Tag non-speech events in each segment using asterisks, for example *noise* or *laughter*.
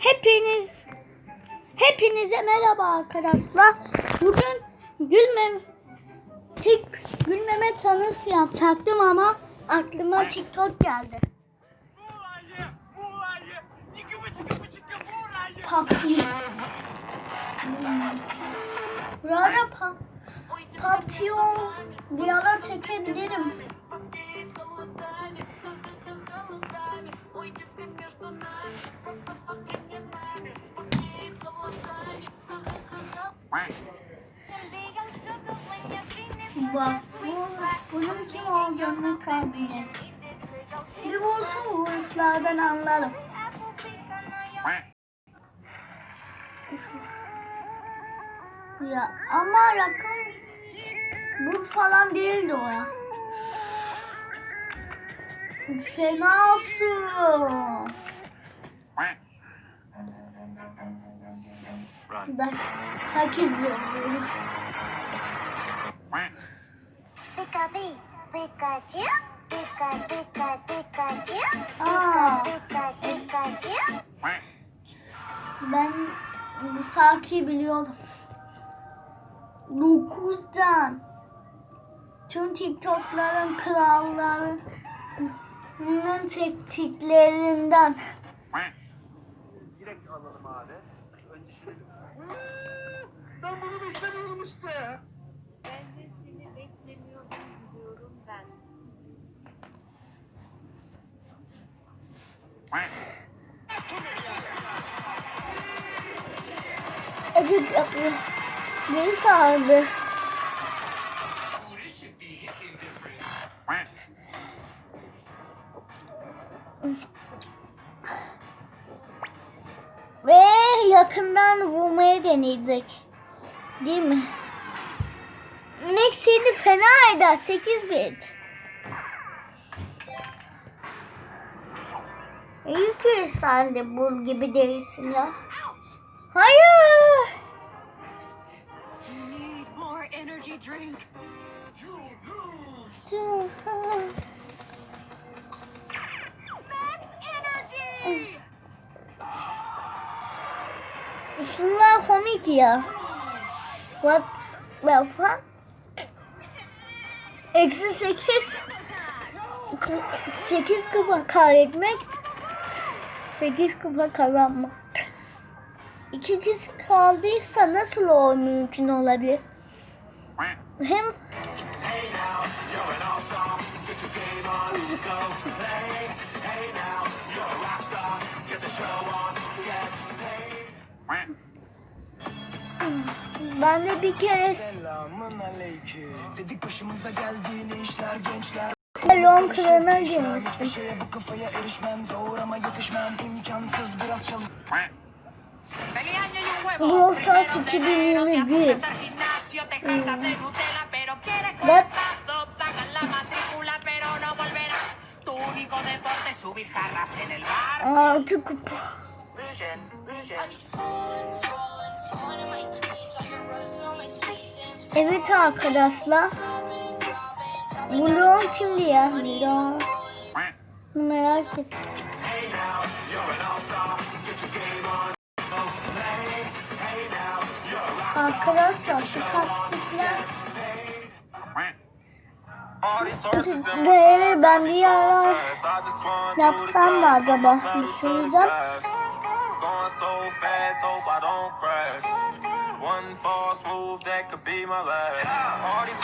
Hepiniz Hepinize merhaba arkadaşlar. Bugün gülmem tik gülmeme tanısı yapacaktım ama aklıma TikTok geldi. PUBG. Burada pa PUBG bir ara çekebilirim. Bak bu, bunun kim olduğunu et. Bir vursun vuruşlardan anlarım. Ya ama yakın bu falan değildi o ya. Fenasın. Run. Bak herkes izliyor. Pikachu, Pikachu, Pika Pika Pikachu, Aa, Pika Pikachu. ben bu Saki'yi biliyordum. 9'dan tüm TikTok'ların krallarının tektiklerinden Direkt alalım abi. Ben bunu beklemiyorum işte. Ben de seni beklemiyordum diyorum ben. evet yapıyor. Neyi sardı? Ve yakından vurmaya deneyecek. Değil mi? Seni fena eder 8 bit. İyi ki sen de bul gibi değilsin ya. Hayır. Şunlar komik ya. What the fuck? Eksi sekiz. Sekiz kupa kaybetmek. Sekiz kupa kazanmak. İki kişi kaldıysa nasıl o mümkün olabilir? Hem ben de bir kere Selamun aleyküm. Dedik başımıza geldiğini işler gençler. salon kılığına girmiştim. Bu kafaya erişmem zor ama yetişmem imkansız biraz çalış. Brawl Stars 2021. What? Altı kupa. Evet arkadaşlar. Blon kimdi ya? Blon. Merak ettim. Arkadaşlar şu taktikler Ve ben bir ara yapsam mı acaba düşüneceğim. One false move that could be my last. All these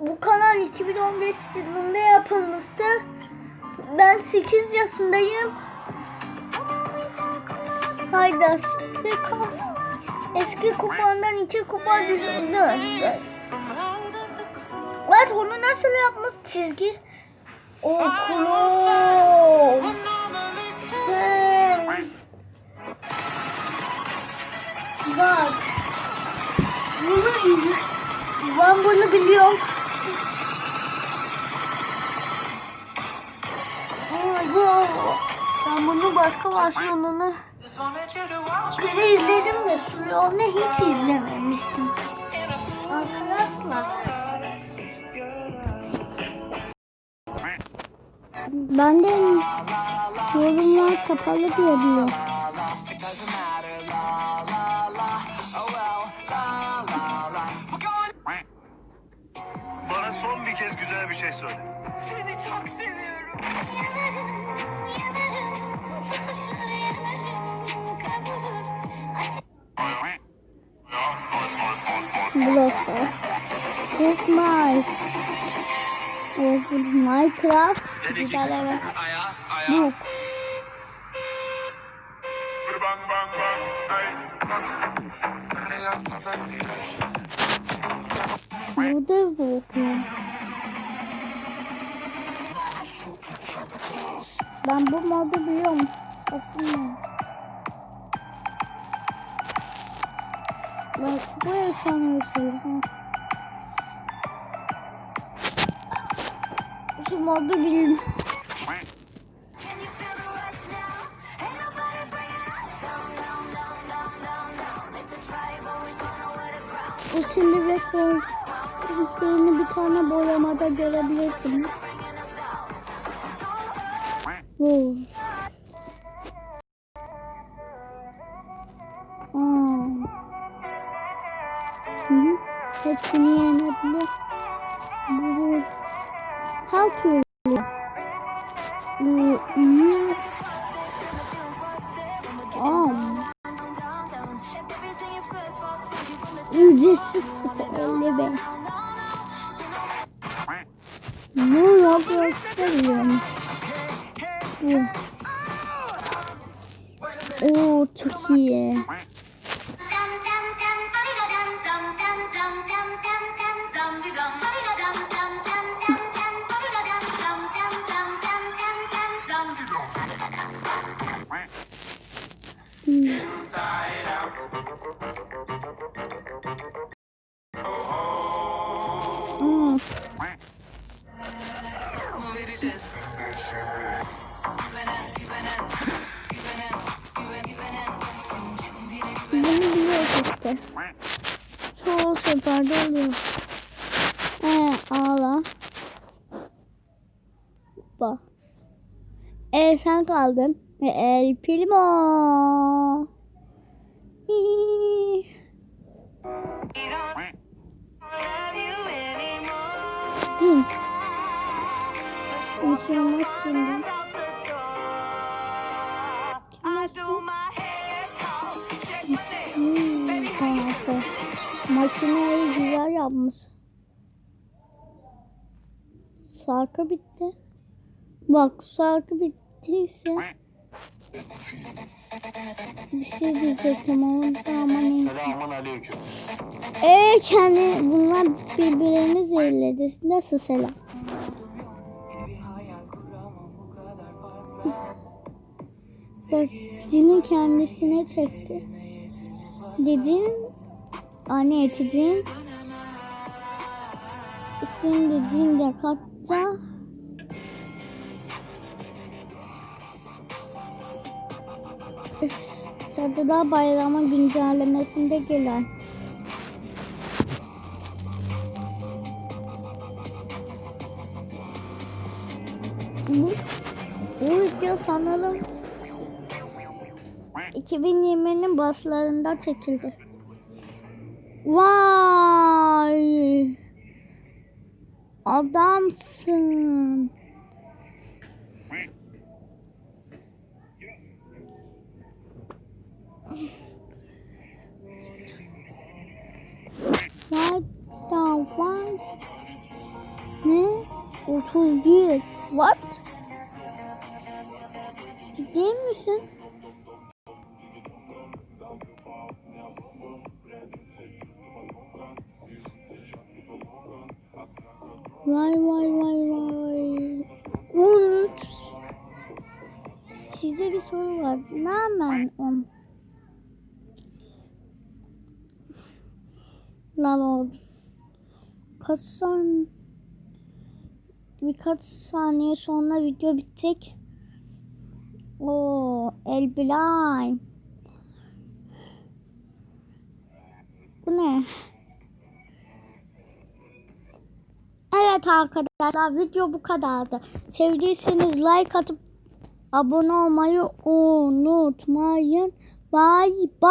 Bu kanal 2015 yılında yapılmıştır. Ben 8 yaşındayım. Hayda şimdi kas. Eski kupandan 2 kupa düşürdü. Evet onu nasıl yapmış çizgi? O klon. He. Bak. Bunu izle. Ben bunu biliyorum. Ben bunu başka versiyonunu Şöyle izledim de şu yolunu hiç izlememiştim. Arkadaşlar. Ben de yorumlar kapalı diye biliyorum. Bana son bir kez güzel bir şey söyle. Brawl *laughs* Stars. It's my. Bu Minecraft. Güzel evet. Hey. Burada bu okuyor. Ben bu modu biliyorum. Aslında. Bak bu efsane bir şey. Şu modu bilin. Bu şimdi rekor Hüseyin'i bir tane boyamada görebilirsiniz. Bu. Ücretsiz 50 bin. Bu Roblox'ta biliyorum. Oo çok iyi. Bunu biliyoruz işte. Çoğu seferde oluyor. Ee, ağla. Bak. E sen kaldın. E, El Primo. Hii. Konuşulmaz şimdi. Hmm, harika. Makineyi güzel yapmış. Şarkı bitti. Bak şarkı bittiyse bir şey diyecektim ama ama neyse. Selamun kendi bunlar birbirlerini zehirledi. Nasıl selam? Bak cinin kendisine çekti. Cin anne eti cin. Şimdi cin de kaçacak. Cadılar Bayramı güncellemesinde gelen. Bu, bu video sanırım 2020'nin başlarında çekildi. Vay! Adamsın. What the fuck? Ne? 31. What? Ciddi misin? Vay vay vay. Unut. Size bir soru var. Ne Nereden on? Lan oldu. Kaç saniye birkaç saniye sonra video bitecek. O El Bilal. Bu ne? Evet arkadaşlar video bu kadardı. Sevdiyseniz like atıp abone olmayı unutmayın. Bye bye.